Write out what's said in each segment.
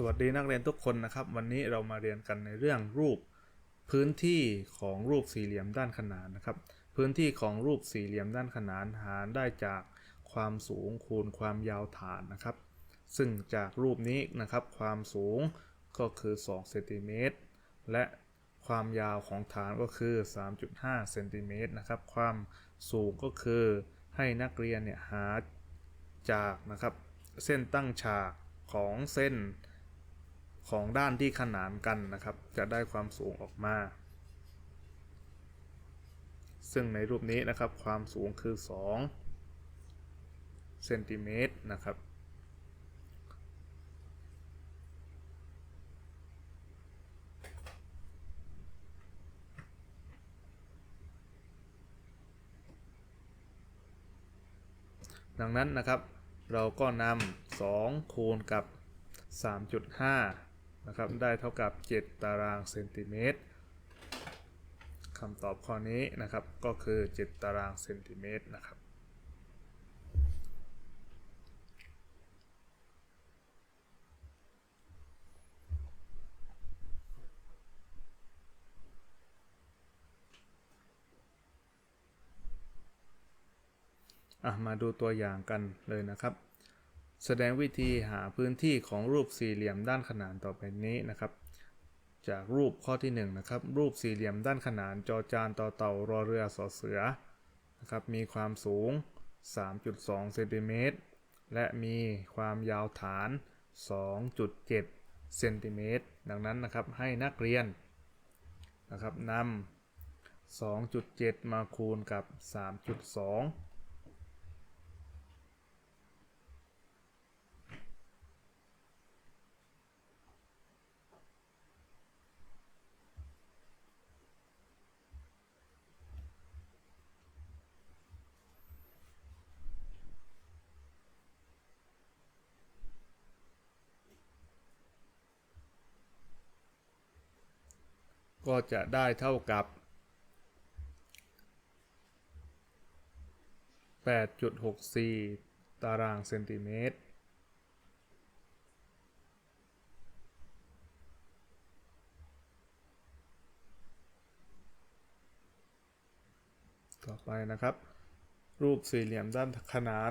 สวัสดีนักเรียนทุกคนนะครับ วันนี้เรามาเรียนกันในเรื่องรูปพื้นที่ของรูปสี่เหลี่ยมด้านขนานนะครับ พื้นที่ของรูปสี่เหลี่ยมด้านขนานหารได้จากความสูงคูณความยาวฐานนะครับ ซึ่งจากรูปนี้นะครับ ความสูงก็คือ2เซนติเมตรและความยาวของฐานก็คือ 3.5เซนติเมตรนะครับ ความสูงก็คือให้นักเรียนเนี่ยหาจากนะครับ เส้นตั้งฉากของเส้น ของด้านที่ขนานกันนะครับ จะได้ความสูงออกมา ซึ่งในรูปนี้นะครับความสูงคือ2เซนติเมตรนะครับดังนั้นนะครับ เราก็นำ2คูณกับ 3.5 นะครับได้เท่ากับ 7 ตารางเซนติเมตรคำตอบข้อนี้นะครับก็คือ 7 ตารางเซนติเมตรนะครับอะมาดูตัวอย่างกันเลยนะครับ แสดงวิธีหาพื้นที่ของรูปสี่เหลี่ยมด้านขนานต่อไปนี้นะครับ จากรูปข้อที่1นงนะครับ รูปสี่เหลี่ยมด้านขนานจอจานต่อเต่ารอเรือสอเสือนะครับ มีความสูง 3.2เซนติเมตรและมีความยาวฐาน 2.7เซนติเมตรดังนั้นนะครับให้นักเรียนนะครับนำ2.7 มาคูณกับ 3.2 ก็จะได้เท่ากับ 8.64 ตารางเซนติเมตร ต่อไปนะครับ รูปสี่เหลี่ยมด้านขนาน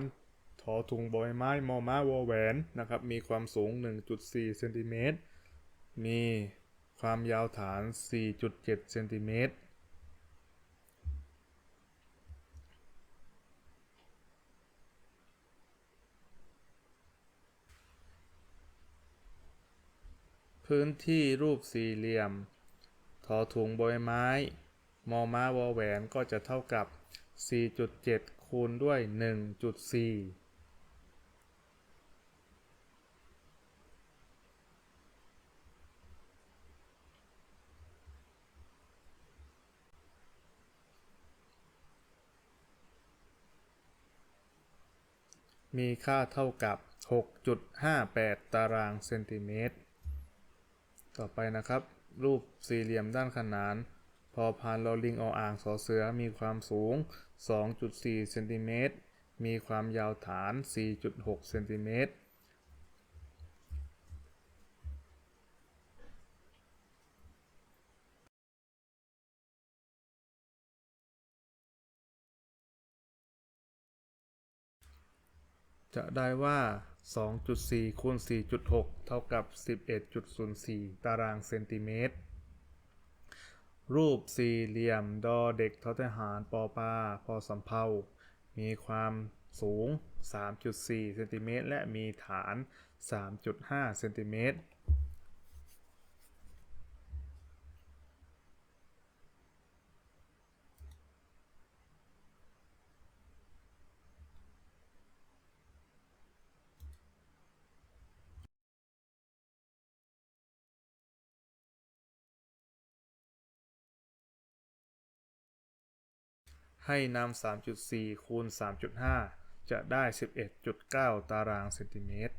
ทอทุงบอยไม้มอม้าวอแหวนนะครับ มีความสูง 1.4 เซนติเมตร มี ความยาวฐาน 4.7 เซนติเมตร พื้นที่รูปสี่เหลี่ยมทอถุงใบไม้ มอม้าวอแหวนก็จะเท่ากับ 4.7 คูณด้วย 1.4 มีค่าเท่ากับ 6.58 ตารางเซนติเมตร ต่อไปนะครับ รูปสี่เหลี่ยมด้านขนาน พอพานลอลิงออ่างสอเสือมีความสูง 2.4 เซนติเมตร มีความยาวฐาน 4.6 เซนติเมตร จะได้ว่า 2.4คูณ4.6 เท่ากับ 11.04 ตารางเซนติเมตร รูปสี่เหลี่ยม ดอเด็กทอทหารปอปลาพอสำเภามีความสูง 3.4เซนติเมตรและมีฐาน 3.5เซนติเมตร ให้นำ3.4 คูณ 3.5 จะได้ 11.9 ตารางเซนติเมตร